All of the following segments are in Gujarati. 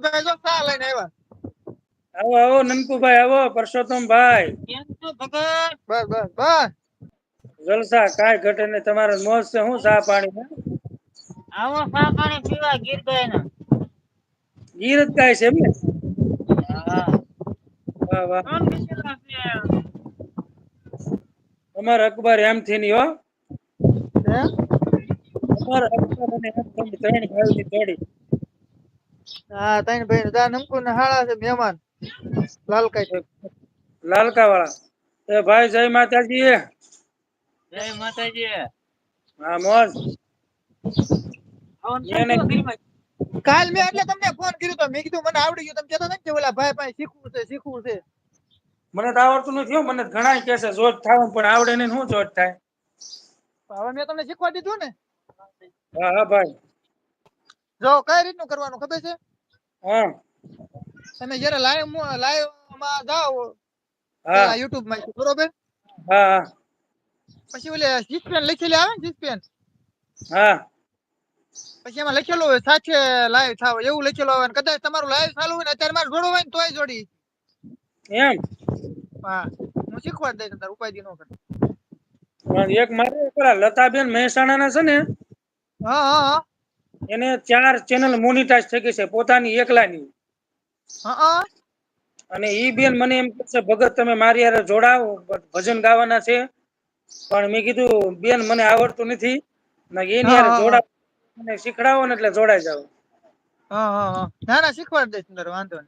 ભાઈ જો ચા લઈને આવ્યા? આવો આવો નનકુભાઈ આવો પરસોત્તમ ભાઈ બસ બસ બસ. જલસા કાંઈ ઘટે ને તમારા મોજ છે હું સા પાણી? આવો સા પાણી પીવા ગીર ને ગીર જ કાંઈ છે એમ ને? વાહ વાહ. અમાર અકબર એમ થી ની હો. અમાર અકબર અને એમ થી ત્રણ ભાઈ ની જોડી હા ત્રણ ભાઈ દા નમકુ ના હાળા છે મહેમાન. લાલકાઈ લાલકા વાળા એ ભાઈ જય માતાજી. જય માતાજી. હા મોજ. કાલ મેં એટલે તમને ફોન કર્યો તો મેં કીધું મને આવડી ગયું. તમે કહેતા હતા ને કે ઓલા ભાઈ ભાઈ શીખવું છે શીખવું છે. મને તો આવડતું નથી મને ઘણા કે છે જોટ થાય પણ આવડે નહીં શું જોટ થાય? હવે મેં તમને શીખવા દીધું ને. હા હા ભાઈ. જો કઈ રીતનું કરવાનું ખબર છે? હા. તમે જયારે લાઈવ લાઈવમાં જાઓ હા. યુટ્યુબમાં બરોબર? હા પછી ઓલે જીસપેન લખેલી આવે ને જીસપેન હા. પછી એમાં લખેલું હોય સાથે લાઈવ થાવ એવું લખેલું આવે કદાચ તમારું લાઈવ ચાલુ હોય ને અત્યારે મારે જોડવું હોય ને તોય જોડી. એમ? હા. હું શીખવા દઈશ તાર દી નો કર એક મારે લતાબેન મહેસાણા ના છે ને હા હા. એને ચાર ચેનલ મોનિટાઈઝ થઈ ગઈ છે પોતાની એકલાની. અને ઈ બેન મને એમ કહે છે ભગત તમે મારી યાર જોડાવો ભજન ગાવાના છે. પણ મેં કીધું બેન મને આવડતું નથી. ને એની હારે હા, મને શીખડાવો ને એટલે જોડાઈ જાવ હા ના ના શીખવાડ દઈશ અંદર વાંધો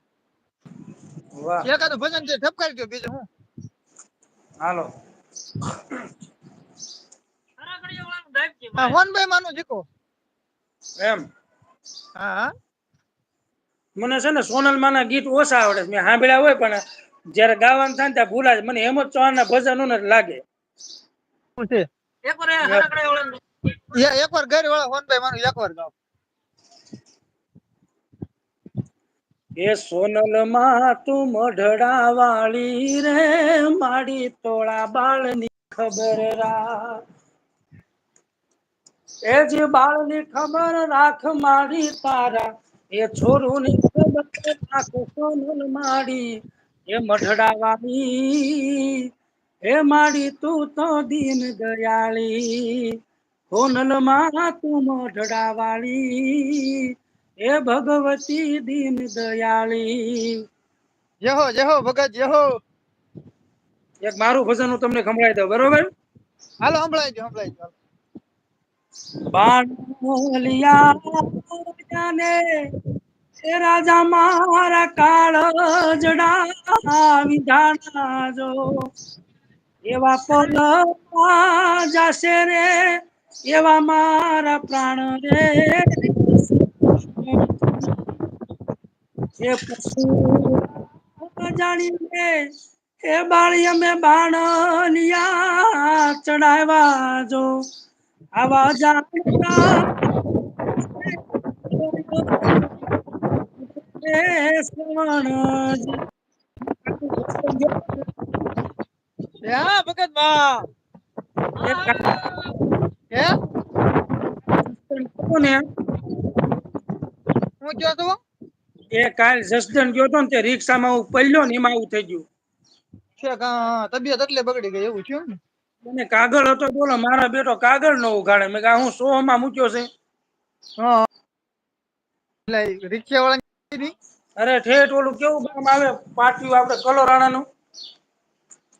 વાહ. નહીં એકાદું ભજન છે ઠપકારી દો બીજું હું? હાલો. હા હોનભાઈ માનું શીખો. એમ. હા. મને છે ને સોનલ માના ગીત ઓછા આવડે મેં સાંભળ્યા હોય પણ જયારે ગાવાનું થાય ત્યાં ભૂલાય છે મને હેમંત ચૌહાણ ના ભજન ને લાગે. એકવાર ઘર વાળા હોનભાઈ માનું એક વાર ગાઓ એ સોનલમાં તું મઢડા વાળી રે માડી તોળા બાળની ખબર રા એ જે બાળની ખબર રાખ મારી તારા. એ છોરુની ખબર રાખ સોનલ માડી એ મઢડા વાળી હે માડી તું તો દીન દયાળી. સોનલમાં તું મઢડા વાળી એ ભગવતી દીન દયાળી. જહો જહો ભગત જહો એક મારું ભજન હું તમને ખંભળાઈ દઉં બરોબર? હાલો સંભળાઈ દો સંભળાઈ દો રાજા મારા કાળ જડા વિધાના જો એવા પલ જશે રે, એવા મારા પ્રાણ રે. એ પશુ જાણી લે એ બાળી અમે બાણલિયા ચડાવ્યા જો આવા જાણતા હા ભગત બા. કયો તો? એ કાલ જસદણ ગયો તો ને તે રિક્ષામાં હું પડ્યો ને એમાં આવું થઈ ગયું. છે તબિયત એટલે બગડી ગઈ એવું થયું ને? મને કાગળ હતો બોલો મારા બેટો કાગળ નો ઉઘાડે. મેં કહા હું સો માં મૂક્યો છે. હા. એટલે રિક્ષા વાળા અરે ઠેઠ ઓલું કેવું ગામ આવે? પાટિયું આપણે કલોરાણા નું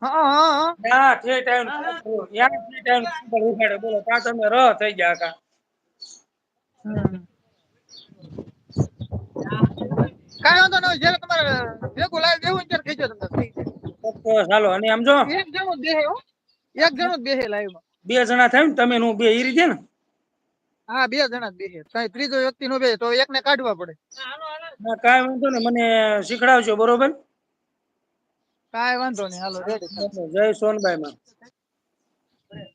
હા ઠેઠ આવીને ત્યાં ઠેઠ કાગળ ઉઘાડે. બોલો કા તમે ર થઈ ગયા કા. કાંઈ વાંધો નહીં જયારે તમારે ભેગું લાવી દેવું ને થઈ જશે તમને. હાલો અને આમ જો. એમ એક દેહ એક જણો જ બેહે લાઈવમાં બે જણા થાય ને તમે ને બે ઈ રીતે ને? હા બે જણા જ બેહે. કઈ ત્રીજો વ્યક્તિ નો બે તો એકને કાઢવા પડે. ના કાંઈ વાંધો ને મને શીખડાવજો બરોબર? કાંઈ વાંધો નહીં હાલો રેડી જય સોનભાઈ માં.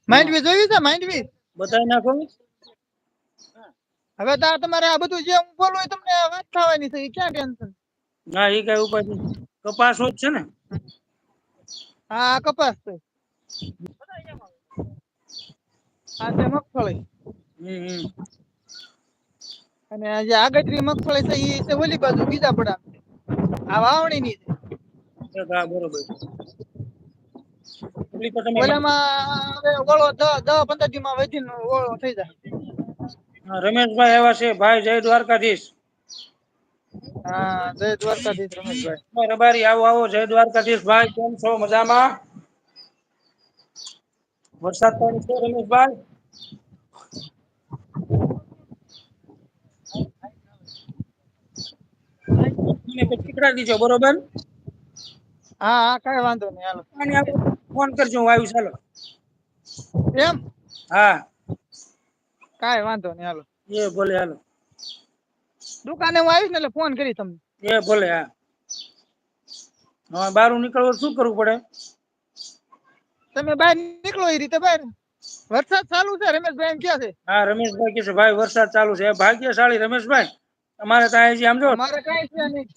માઇન્ડવી જોયું છે માઇન્ડવી બતાવી નાખો. હવે તો આ તમારે આ બધું જે હું બોલું એ તમને વાત થવાની છે ક્યાં ટેન્શન ના એ કઈ ઉપાય. કપાસ જ છે ને? હા કપાસ છે. આ છે મગફળી હમ હમ અને જે આગળની મગફળી છે એ છે ઓલી બાજુ બીજા પડા આ વાવણી ની છે બરોબર. એટલી તો તમે ઓલામાં હવે ઓળો દસ દસ પંદર દી માં વધીને ઓળો થઈ જાય. રમેશભાઈ એવા છે ભાઈ જય દ્વારકાધીશ. હા જય દ્વારકાધીશ રમેશભાઈ. રબારી આવો આવો જય દ્વારકાધીશ ભાઈ કેમ છો? મજામાં? વરસાદ પણ છે રમેશભાઈ? દીજો બરોબર? હા હા કઈ વાંધો નહીં હાલો. ફોન કરજો હું આવીશ હાલો. એમ? હા. કાંઈ વાંધો નહીં હાલો. એ ભલે હાલો. દુકાને હું આવીશ ને એટલે ફોન કરી તમને. એ ભલે હા. હવે બહાર નીકળવું શું કરવું પડે? તમે બહાર નીકળો એ રીતે બહાર. વરસાદ ચાલુ છે રમેશભાઈ એમ છે. હા રમેશભાઈ કે છે ભાઈ વરસાદ ચાલુ છે. ભાગ્યશાળી રમેશભાઈ. અમારે તો હજી સમજો? અમારે કઈ છે નહીં.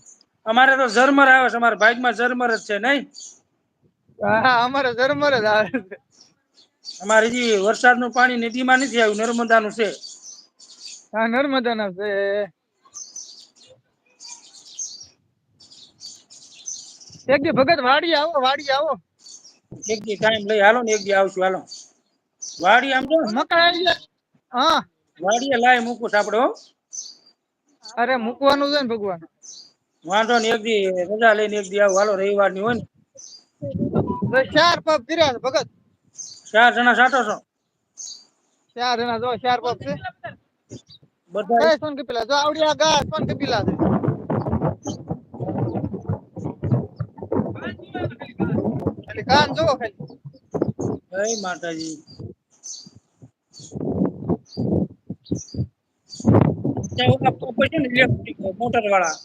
અમારે તો ઝરમર આવે છે અમારા ભાગમાં ઝરમર જ છે નહીં? હા અમારે ઝરમર જ આવે છે. અમારે હજી વરસાદનું પાણી નદીમાં નથી આવ્યું નર્મદાનું છે. હા નર્મદાના છે. એક દી ભગત વાડી આવો વાડી આવો. એક દી ટાઈમ લઈ હાલો ને એક દી આવશું હાલો. વાડી આમ જો. મકાઈ આવી હા. વાડીએ લાય મૂકું આપડે આપણે અરે મૂકવાનું છે ને ભગવાન. વાંધો ને એક દી રજા લઈને એક દી આવું. હાલો રવિવારની હોય ને. ચાર પગ કર્યા છે ભગત. ચાર જણા સાટો છો? ચાર જણા જો ચાર પગ છે. બધા સોન કે પેલા જો આવડિયા ગા સોન કપીલા છે. ખાલી કાન જોવો ખાલી. જય માતાજી. ત્યાં ઓલા પગ છે ને ઇલેક્ટ્રિક મોટર વાળા.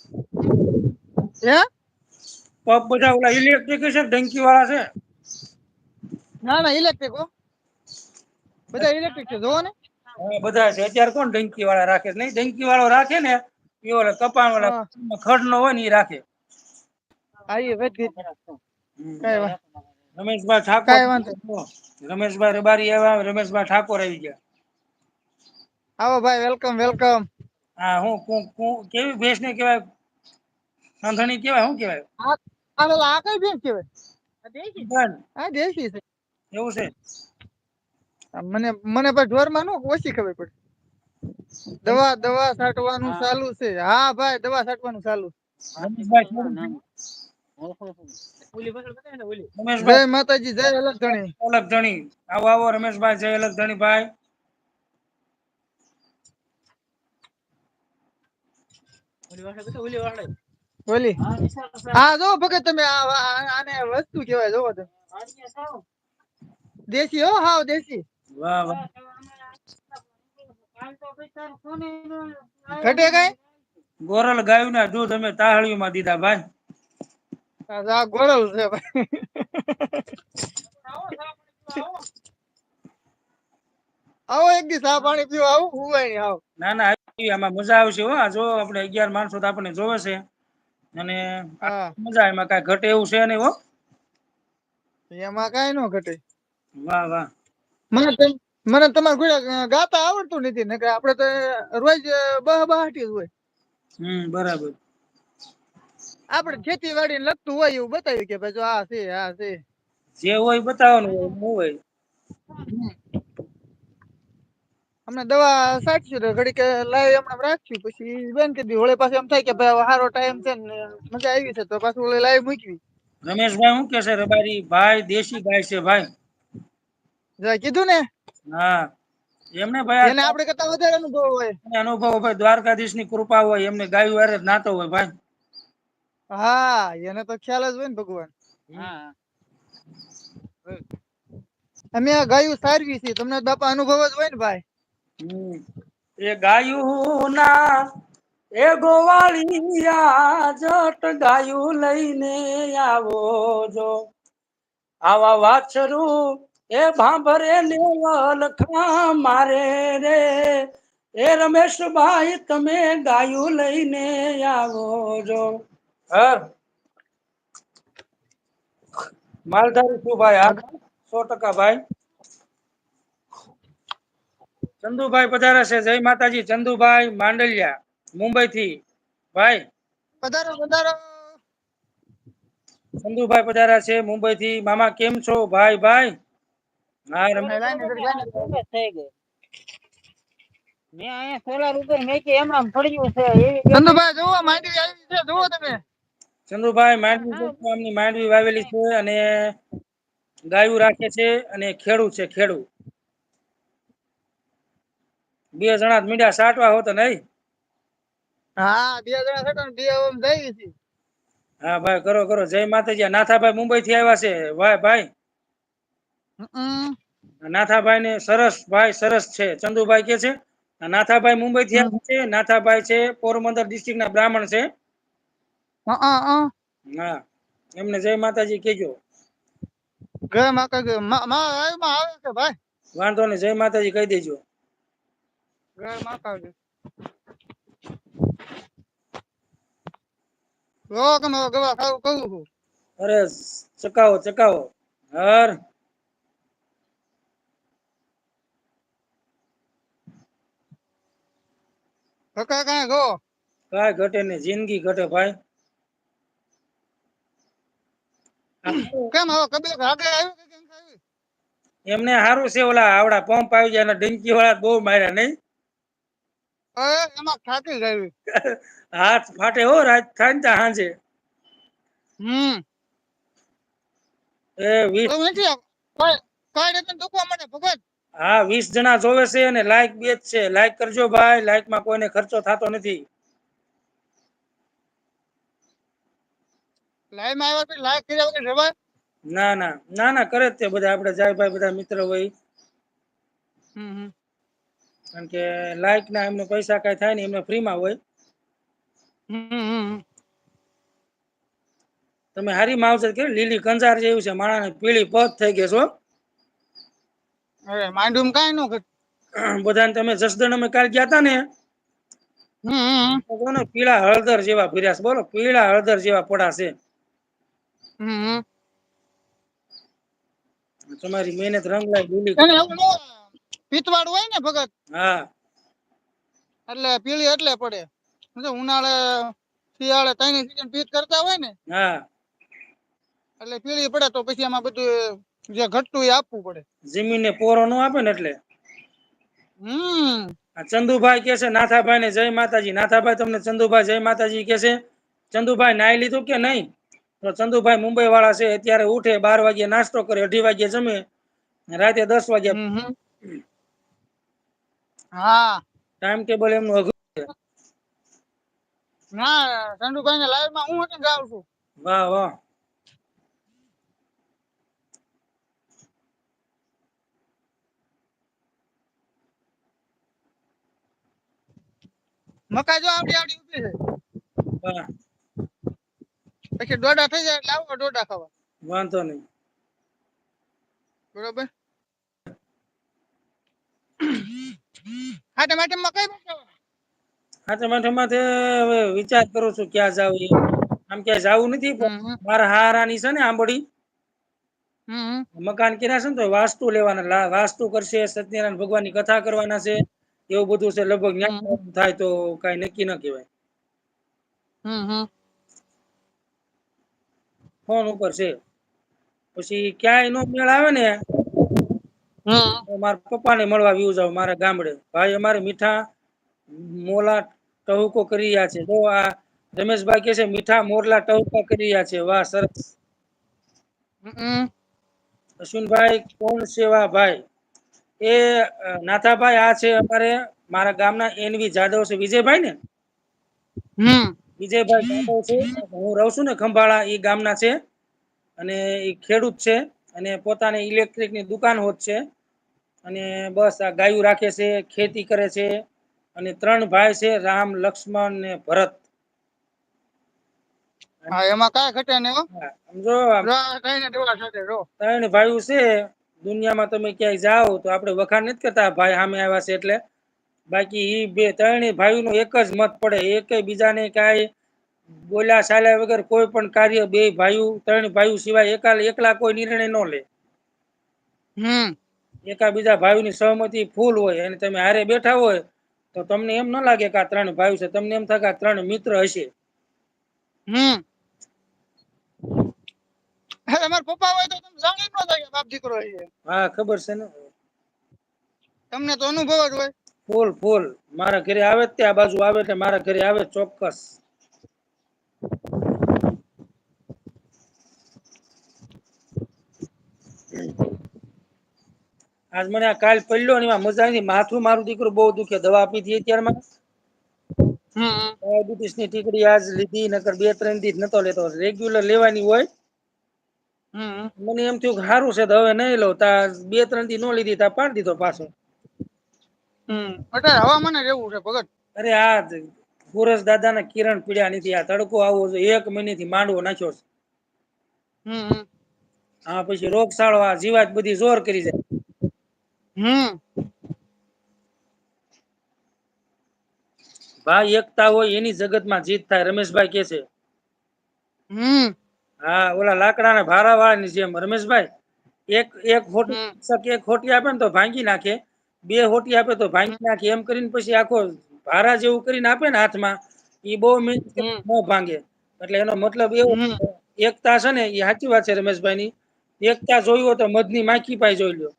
હે? પગ બધા ઓલા ઇલેક્ટ્રિક છે ડંકી વાળા છે. ના ના ઇલેક્ટ્રિક બધા ઇલેક્ટ્રિક છે જોવો ને. બધા છે. અત્યારે કોણ ડંકી વાળા રાખે? નહીં ડંકી વાળો રાખે ને એ ઓલા કપાણ વાળા ખડ નો હોય ને એ રાખે. આવી વેટ રમેશભાઈ ઠાકોર. રમેશભાઈ રબારી આવ્યા રમેશભાઈ ઠાકોર આવી ગયા. આવો ભાઈ વેલકમ વેલકમ હા હું હું- હું કેવી ભેંસ ને કેવાય? સંધણી કેવાય શું કેવાય? આ કઈ બેન કેવાય? બન, દેશી? છે. એવું છે? મને મને પણ ઢોરમાં નો ઓછી ખબર પડે. દવા દવા છાંટવાનું ચાલુ છે. હા ભાઈ દવા છાંટવાનું ચાલુ રમેશભાઈ જય માતાજી જય અલગ ગણી અલગ ધણી. આવો આવો રમેશભાઈ જય અલગ ધણી ભાઈ. બોલી હા જો ભગત તમે આ આ- આને વસ્તુ કહેવાય જોવો દેશી હો હાવ દેશી. વાહ વાહ. ઘટે કઈ? ગોરલ ગાયું ના જો તમે તાહળીઓ માં દીધા ભાઈ. આ ગોળલ છે ભાઈ. આવો એક દી ચા પાણી પીવો આવું હુવાય નહીં આવો. ના ના આમાં મજા આવશે હો. જો આપણે અગિયાર માણસો તો આપણને જોવે છે. અને હા. મજા એમાં કઈ ઘટે એવું છે નહીં હો. એમાં કઈ નો ઘટે. વાહ વાહ. મને મને તમારે કોઈ ગાતા આવડતું નથી ને આપડે તો રોજ બહ બહાટી જ હોય. હમ બરાબર. આપડે ખેતીવાડી ને લગતું હોય એવું બતાવ્યું કે ભાઈ જો આ છે આ છે. જે હોય બતાવવાનું હોય હું હોય. હમણાં દવા સાચી તો ઘડીક લાવી હમણાં રાખ્યું પછી બેન કીધી હોળે પાછું એમ થાય કે ભાઈ સારો ટાઈમ છે ને મજા આવી છે તો પાછું ઓલે લાવી મૂકવી. રમેશભાઈ શું કે છે રબારી ભાઈ દેશી ગાય છે ભાઈ. કીધું ને? હા. એમને ભાઈ એને આપણે કરતા વધારે અનુભવ હોય. અનુભવ ભાઈ દ્વારકાધીશની કૃપા હોય એમને ગાયું વારે જ નાતો હોય ભાઈ. હા એને તો ખ્યાલ જ હોય ને ભગવાન. અમે આ ગાયું સારવી છે તમને બાપા અનુભવ જ હોય ને ભાઈ. એ ગાયું ના એ ગોવાળિયા જટ ગાયું લઈને આવો જો. આવા વાછરું એ ભાંભરે લેવલ ખા મારે રે. એ રમેશભાઈ તમે ગાયું લઈને આવો જો. હર માલધારી છું ભાઈ હા સો ટકા ભાઈ ચંદુભાઈ પધારે છે જય માતાજી ચંદુભાઈ માંડલિયા મુંબઈ થી ભાઈ પધારો પધારો. ચંદુભાઈ પધાર્યા છે મુંબઈ થી મામા કેમ છો? ભાઈ ભાઈ. હા રમ- તમને લાઈને ઘડી ગાઈને થઈ ગઈ. મેં અહીંયા સોલાર ઉપર મેકી એમણામ પડ્યું છે એવી ચંદુભાઈ જુઓ માંડવી આવી છે જુઓ તમે. ચંદુભાઈ માંડવી આમની માંડવી વાવેલી છે અને ગાયું રાખે છે અને ખેડૂત છે ખેડૂત. બે જણા મીંડા સાટવા હોત નહીં? હા બે જણા છે બે ઓમ જઈ છે હા ભાઈ કરો કરો. જય માતાજી. નાથાભાઈ મુંબઈ થી આવ્યા છે. ભાઈ. ભાઈ નાથાભાઈ ને સરસ ભાઈ સરસ છે. ચંદુભાઈ કે છે? નાથાભાઈ મુંબઈ થી આવ્યા છે. નાથાભાઈ છે પોરબંદર ડિસ્ટ્રિક્ટ ના બ્રાહ્મણ છે. અ. હા એમને જય માતાજી કેજો ઘરે માં કઈ માં માં આવે છે ભાઈ? વાંધો ને જય માતાજી કહી દેજો. ગવા ખાવું કહું અરે ચકાવો ચકાવો. હર. કકા કાંઈ ગો? કાંઈ ઘટે ને જિંદગી ઘટે ભાઈ. કેમ હવે કબીર આગળ આવ્યો કે કેમ આવ્યું એમને સારું છે ઓલા આવડા પંપ આવી જાય ડંકી વાળા બહુ માર્યા નહીં? એમાં થાકી ગયું હાથ ફાટે હો રાત થાય ને સાંજે હમ. એ વીસ કોઈ રીતે દુખવા મળે ભગત હા વીસ જણા જોવે છે અને લાઈક બે જ છે. લાઈક કરજો ભાઈ લાઈકમાં કોઈને ખર્ચો થતો નથી. લાઈવમાં આવ્યા પછી લાઈવ કર્યા વગર જવાય? ના ના. ના ના કરે જ તે બધા. આપણે જાય ભાઈ બધા મિત્ર હોય. હમ. કારણ કે લાઈક ના એમને પૈસા કઈ થાય ને એમને ફ્રીમાં હોય. તમે હારી માવજત કરી લીલી કંજાર જેવું છે. માણસ પીળી પદ થઈ ગઈ છો અરે માંડુમ કાંઈ નો. બધાને તમે જસદણ અમે કાલ ગયા હતા ને. હમ પીળા હળદર જેવા ભર્યા છે. બોલો પીળા હળદર જેવા પડા છે. તમારી મહેનત રંગ નો પિત્તવાળું હોય ને ભગત? હા. એટલે પીળી એટલે પડે. ઉનાળે શિયાળે ત્રણ સીઝન પીત કરતા હોય ને હા. એટલે પીળી પડે તો પછી એમાં બધું જે ઘટતું એ આપવું પડે. જમીન પોરો નો આપે ને એટલે? હમ. આ ચંદુભાઈ કે છે નાથાભાઈ ને જય માતાજી. નાથાભાઈ તમને ચંદુભાઈ જય માતાજી કે છે. ચંદુભાઈ નાઈ લીધું કે નહીં? તો ચંદુભાઈ મુંબઈ વાળા છે અત્યારે ઉઠે બાર વાગે નાસ્તો કરે અઢી વાગે જમે રાતે દસ વાગે. હા. ટાઈમ ટેબલ એમનું અઘરું છે. ના ચંદુભાઈ ને લાઈવમાં હું હતી ગાઉં છું. વાહ વાહ. મકા જો આવડી આવડી ઊભી છે. વાહ. પછી દોડા થઈ જાય લાવો આવો ખાવા. વાંધો નહીં. બરોબર? હા માટે માં કઈ હા માથે માથે હવે વિચાર કરું છું ક્યાં જાવ આમ ક્યાં જાવું નથી. મારા હારાની છે ને આંબડી. હમ હમ. મકાન કર્યા છે ને તો વાસ્તુ લેવાના વાસ્તુ કરશે સત્યનારાયણ ભગવાનની કથા કરવાના છે. એવું બધું છે લગભગ થાય તો કઈ નક્કી ન કહેવાય. હમ હમ. ફોન ઉપર છે. પછી ક્યાંય નો મેળ આવે ને મારા પપ્પા ને મળવા વ્યુ જાવ મારા ગામડે. ભાઈ અમારે મીઠા મોલા ટહુકો કરી રહ્યા છે. જો આ રમેશભાઈ કે છે મીઠા મોરલા ટહુકા કરી રહ્યા છે. વાહ સરસ. અશ્વિનભાઈ કોણ સેવા ભાઈ? એ નાથાભાઈ આ છે અમારે મારા ગામના એનવી જાદવ છે. વિજયભાઈ ને? હમ. વિજયભાઈ જાદવ છે. હું રહું છું ને ખંભાળા એ ગામના છે. અને એ ખેડૂત છે અને પોતાની ઇલેક્ટ્રિકની દુકાન હોત છે. અને બસ આ ગાયું રાખે છે ખેતી કરે છે. અને ત્રણ ભાઈ છે રામ લક્ષ્મણ ને ભરત. હા એમાં ઘટે સમજો ત્રણ ભાઈઓ છે દુનિયામાં તમે ક્યાંય જાઓ તો આપણે વખાણ નથી કરતા ભાઈ સામે આવ્યા છે એટલે. બાકી ઈ બે ત્રણેય ભાઈઓનો એક જ મત પડે. એક બીજાને કાંઈ બોલ્યા ચાલ્યા વગર કોઈ પણ કાર્ય બે ભાઈઓ ત્રણ ભાઈઓ સિવાય એકા એકલા કોઈ નિર્ણય ન લે. હમ. એકા બીજા ભાઈઓની સહમતિ ફૂલ હોય અને તમે હારે બેઠા હોય તો તમને એમ ન લાગે કે આ ત્રણ ભાઈ છે. તમને એમ થાય કે આ ત્રણ મિત્ર હશે. હમ. અરે મારા પપ્પા હોય તો તમે જાણી ન જાય બાપ દીકરો હા ખબર છે ને. તમને તો અનુભવ જ હોય. ફૂલ ફૂલ. મારા ઘરે આવે તે આ બાજુ આવે એટલે મારા ઘરે આવે ચોક્કસ. આજ મને આ કાલ પડ્યો ને એમાં મજા આવી માથું મારું દીકરું બહુ દુખે દવા આપી હતી અત્યારમાં. હમ. ડાયાબિટીસની ટીકડી આજ લીધી નકર બે ત્રણ દી નતો લેતો. રેગ્યુલર લેવાની હોય. હમ. મને એમ થયું કે સારું છે તો હવે નહીં લઉં. તા બે ત્રણ દી નો લીધી તા પાડી દીધો પાછો. હમ. અત્યારે હવામાન જ એવું છે ભગત? અરે આ પુરસ દાદા ના કિરણ પીડ્યા નથી આ તડકો આવો છે એક મહિને થી માંડવો નાખ્યો છે. હમ. હા પછી રોગચાળો આ જીવાત બધી જોર કરી જાય હમ. ભાઈ એકતા હોય એની જગતમાં જીત થાય રમેશભાઈ કે છે. હમ. હા ઓલા લાકડાના ભારા વાળાની જેમ રમેશભાઈ એક એક ખોટી એક ખોટી આપે ને તો ભાંગી નાખે. બે હોટી આપે તો ભાંગી નાખે. એમ કરીને પછી આખો ભારા જેવું કરીને આપે ને હાથમાં એ બહુ મહેનત. ન ભાંગે. એટલે એનો મતલબ એવો. એકતા છે ને એ સાચી વાત છે રમેશભાઈ ની એકતા જોયું હોય તો મધની માખી પાઈ જોઈ લો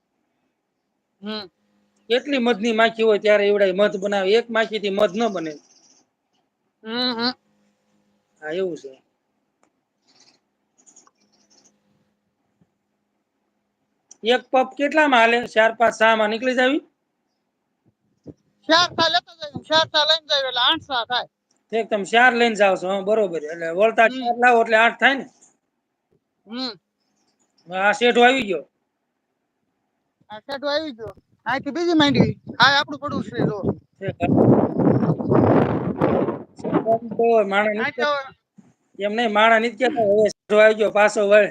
કેટલી મધની માખી હોય ત્યારે એવડાય મધ બનાવે. એક માખી થી મધ ન બને. હા એવું છે. એક પપ કેટલામાં હાલે? ચાર પાંચ છ માં નીકળી જાવી? ચાર થા લેતા જાય ચાર થા લઈને જાય એટલે આઠ થા થાય. ઠીક તમે ચાર લઈને જાવ છો બરોબર એટલે વળતા ચાર લાવો એટલે આઠ થાય ને? હમ. આ શેઠો આવી ગયો. આ સેટુ આવી ગયો. આથી બીજી માંડવી. આ આપણું પડું છે જો. તો એમ નહીં માણા નથી કેતા હવે શેઠો આવી ગયો પાછો વળે.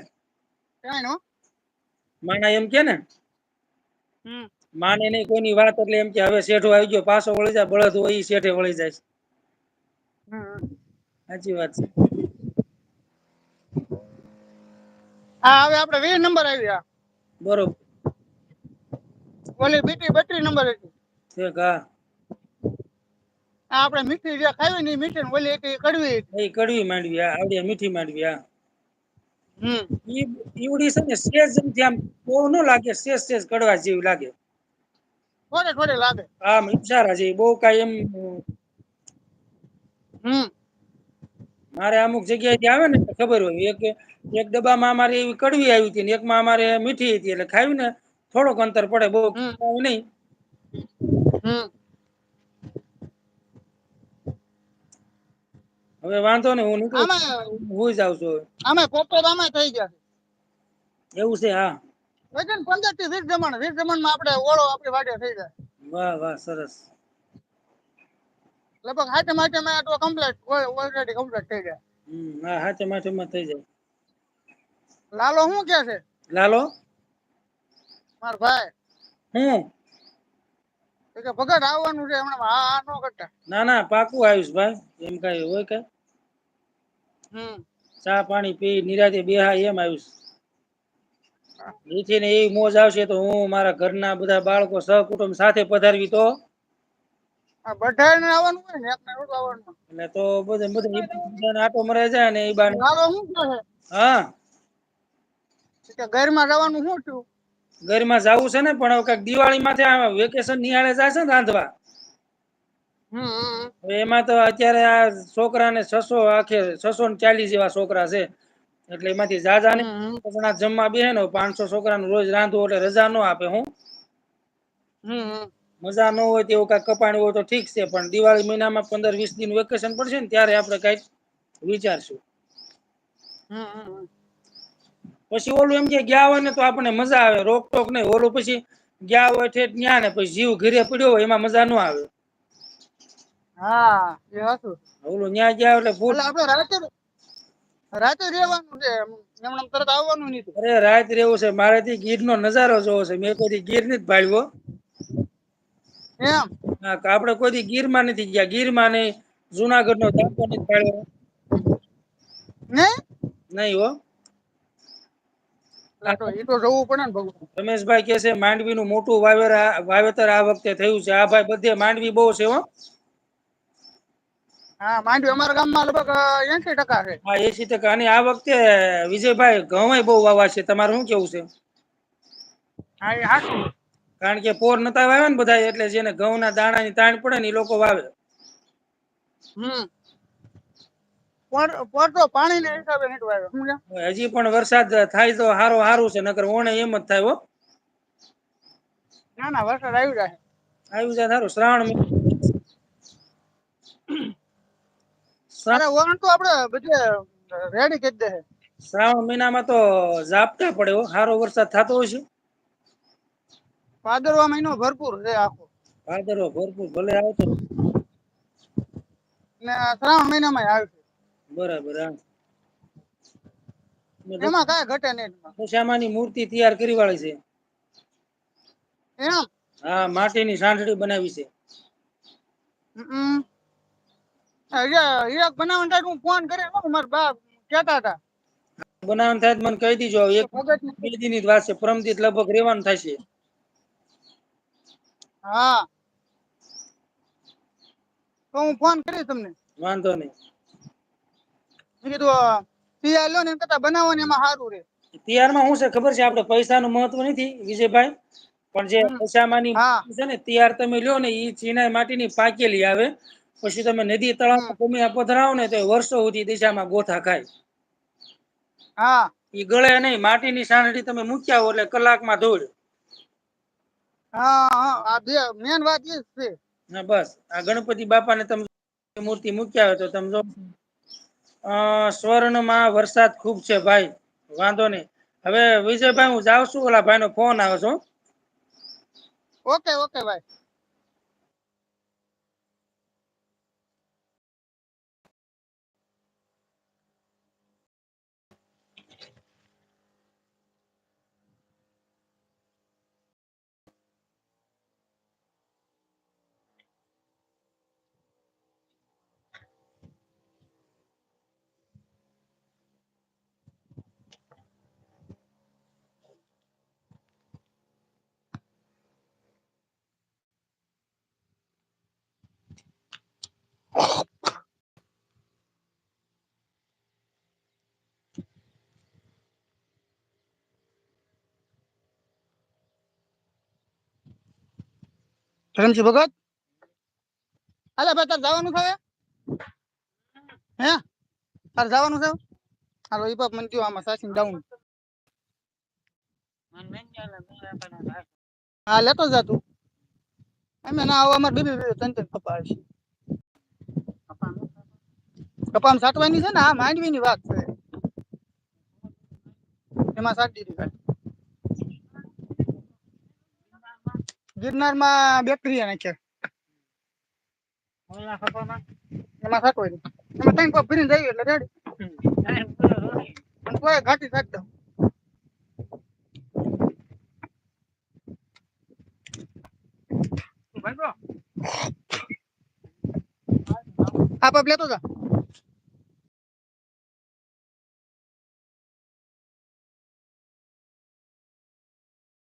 માણા એમ કે ને? હમ. માને નહીં કોઈની વાત એટલે એમ કે હવે શેઠો આવી ગયો પાછો વળી જાય બળદ હોય ઈ શેઠે વળી જાય સાચી વાત છે. હા હવે આપણે વીસ નંબર આવ્યા બરોબર. ઓલી બીટી બેટરી નંબર હતી. ઠીક હા. આ આપણે મીઠી જે ખાવી ની મીઠી ઓલી એક કડવી એ કડવી માંડવી આ આવડી મીઠી માંડવી આ હમ. ઈ ઈવડી છે ને સેજ જેમ આમ બહુ ન લાગે સેજ સેજ કડવા જેવી લાગે. થોડે થોડે લાગે આમ ઈશારા છે બહુ કાંઈ એમ હમ. મારે અમુક જગ્યાએથી આવે ને ખબર હોય. એક એક ડબ્બામાં અમારે એવી કડવી આવી હતી ને એકમાં અમારે મીઠી હતી એટલે ખાવી ને થોડોક અંતર પડે બહુ નહીં. હવે વાંધો ને હું નીકળું. હું જ છું. અમે પોપટ આમાં થઈ ગયા એવું છે હા. વજન પંદરથી વીસ જમણ વીસ જમણમાં આપણે ઓળો આપણી વાટે થઈ જાય. વાહ વાહ સરસ. લગભગ હાથે માથે માં આટલો કમ્પ્લીટ ઓલરેડી કમ્પ્લીટ થઈ જાય. હમ હા હાથે માથેમાં થઈ જાય. લાલો શું કે છે? લાલો? માર ભાઈ. હું? કે ભગત આવવાનું છે હમણાં હા હા નો કરતા. ના ના પાકું આવીશ ભાઈ એમ કઈ હોય કે? હમ. ચા પાણી પી નિરાતે બેહા એમ આવીશ નીચે ને એવી મોજ આવશે તો હું મારા ઘરના બધા બાળકો સહકુટુંબ સાથે પધારવી તો. આ આવવાનું હોય ને એકને નહોતું આવવાનું એટલે તો બધે બધે આટો મરાઈ જાય ને એ બાને લાલો શું કે હા. છે કે ઘરમાં જવાનું શું થયું? ઘરમાં જવું છે ને પણ હવે કાંઈક દિવાળી માંથી વેકેશન નિહાળે જાય છે ને રાંધવા. એમાં તો અત્યારે આ છોકરાને છસો આખે છસો ને ચાલીસ જેવા છોકરા છે. એટલે એમાંથી જાજા ને. જણા જમવા બેહે ને પાંચસો છોકરાનું રોજ રાંધવું એટલે રજા નો આપે હું. મજા ન હોય તેવું કઈ કપાણી હોય તો ઠીક છે પણ દિવાળી મહિનામાં પંદર વીસ દિન વેકેશન પડશે ને ત્યારે આપણે કાંઈક વિચારશું. પછી ઓલું એમ કે ગયા હોય ને તો આપણને મજા આવે રોક ટોક નહીં ઓલું પછી ગયા હોય ઠેઠ ન્યા ને પછી જીવ ઘરે પડ્યો હોય એમાં મજા ન આવે. હા એ હતું ઓલું ન્યા ગયા એટલે ભૂલ એટલે આપણે રાતે રહેવાનું છે. એમણે તરત આવવાનું નહીં અરે રાત રેવું છે. મારેથી ગીર નો નજારો જોવો છે. મેં કોઈ ગીર નથી ભાળ્યો. એમ? હા આપણે કોઈ ગીરમાં નથી ગયા. ગીરમાં નહીં જુનાગઢ નો દાંતો નથી પાડ્યો ને નહીં હો. તો એ તો જવું પડે ને રમેશભાઈ કે છે માંડવી નું મોટું વાવેતર આ વખતે થયું છે. આ ભાઈ બધે માંડવી બહુ છે હો. હા માંડવી અમારા ગામમાં લગભગ એસી ટકા છે. હા એસી ટકા. અને આ વખતે વિજયભાઈ ઘઉં બહુ વાવા છે. તમારું શું કેવું છે? હા એ હાચું. કારણ કે પોર નતા વાવે ને બધા એટલે જેને ઘઉંના દાણાની તાણ પડે ને એ લોકો વાવે. હમ. પોર પોર તો પાણીના હિસાબે હજી પણ વરસાદ થાય તો હારો હારું છે. નકર ઓણે એમ જ થાય હો. ના ના વરસાદ આવી જાય. આવ્યું જાય સારું શ્રાવણ અરે વરણ તો આપડે બધે રેડી કરી દે શ્રાવણ મહિનામાં તો ઝાપટા પડે સારો વરસાદ થતો છે ભાદરવા મહિનો ભરપૂર છે આખો. ભાદરવો ભરપૂર ભલે આવતો ને શ્રાવણ મહિનામાં આવશે બરાબર એમાં કાય ઘટે નહીં શ્યામાની મૂર્તિ તૈયાર કરી વાળી છે. એમ? હા માટીની સાંઠળી બનાવી છે. હમ. એક બનાવન થાય હું ફોન કરે મારા બાપ કેતા હતા. બનાવન થાય મને કહી દીજો. એક બે દિનની વાત છે. પરમદીત લગભગ રહેવાનું થશે હા. તો હું ફોન કરીશ તમને. વાંધો નહીં. કીધું પિયા લો ને એમ કરતા ને એમાં સારું રે તિયારમાં શું છે ખબર છે? આપણે પૈસાનું મહત્વ નથી વિજયભાઈ. પણ જે પૈસામાંની છે ને તૈયાર તમે લ્યો ને એ ચીના માટીની પાકેલી આવે. પછી તમે નદી તળાવમાં ગમે પધરાવો ને તો વર્ષો સુધી દિશામાં ગોથા ખાય. હા. એ ગળે નહીં માટીની સાંઠળી તમે મૂક્યા હો એટલે કલાકમાં ધૂળ. હા હા મેન વાત એ છે. ના બસ. આ ગણપતિ બાપાને તમે મૂર્તિ મૂક્યા હોય તો તમે જો. સ્વર્ણમાં વરસાદ ખૂબ છે ભાઈ વાંધો નહીં. હવે વિજયભાઈ હું જાઉં છું ઓલા ભાઈનો ફોન આવે છે ઓકે ઓકે ભાઈ. ધરમસિંહ ભગત? અલે ભાઈ તાર જવાનું છે હે? તાર જવાનું છે? હાલો ઈ બાપ મને કયો આમાં સાસી ડાઉન હા લેતો જા તું. એમ ના આવો અમાર બીબી બીબી ત્રણ ત્રણ કપા આવશે કપામ સાટવાની છે ને આ માંડવીની વાત છે. એમાં સાટી દીધી કાલ ગિરનારમાં બેકરી નાખે એમાં ભરીને જઈએ એટલે રેડી. અને તોય ઘાટી થાક દઉં. પપ લેતો જા.